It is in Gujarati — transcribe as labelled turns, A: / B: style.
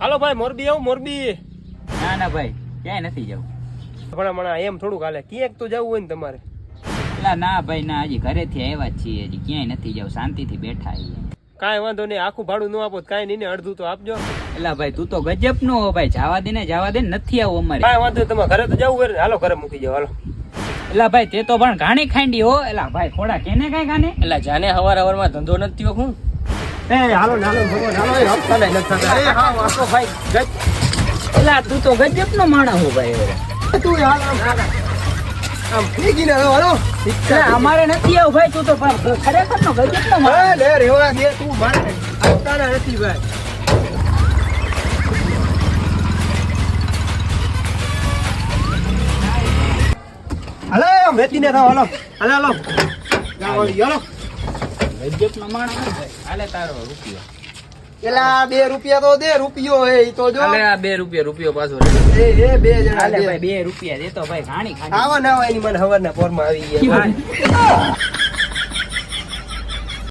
A: હાલો ભાઈ મોરબી આવું મોરબી.
B: ના ના ભાઈ ક્યાંય નથી જવું.
A: પણ હમણાં એમ થોડુંક હાલે. ક્યાંક તો જવું હોય ને તમારે.
B: એલા ના ભાઈ ના હજી ઘરેથી આવ્યા જ છીએ હજી ક્યાંય નથી જવું શાંતિથી બેઠા આવીએ.
A: કાંઈ વાંધો નહીં આખું ભાડું ન આપો કાંઈ નહીં ને અડધું તો આપજો.
B: એટલે ભાઈ તું તો ગજબ નો હો ભાઈ જવા દે ને જવા દે નથી આવું અમારે.
A: કાંઈ વાંધો તમારે ઘરે તો જવું હોય ને હાલો ઘરે મૂકી જાવ હાલો.
B: એલા ભાઈ તે તો પણ ઘાણી ખાંડી હો. એલા ભાઈ થોડા કેને કઈ ગાને
C: એટલે જાને હવાર હવારમાં ધંધો નથી થયો હું?
A: એ હાલો ને હાલો ભગવાન હાલો એ હપ્તા થતા. હા વાંચો ભાઈ.
B: એલા તું તો ગજબ નો માણસ હો ભાઈ
A: તું હાલ આમ. આમ ભેગીને હાલો
B: અમારે નથી આવું ભાઈ તું તો ખરેખર નો ગજબ નો માણસ.
A: હા, લે રેવા દે તું મારે. આપતાના નથી ભાઈ. હાલો થાવ હાલો. હાલો હાલો. હાલો.
B: ગજબ નો માણસ ભાઈ હાલે તારો રૂપિયો.
A: પેલા બે રૂપિયા તો દે રૂપિયો હે તો જો.
C: અલે આ બે રૂપિયા રૂપિયો પાછો
A: એ એ બે જણા
B: હાલે ભાઈ બે રૂપિયા દે તો ભાઈ ઘાણી ખાંડી
A: આવા ના હોય એની મને હવારના પોરમાં આવી ગયા.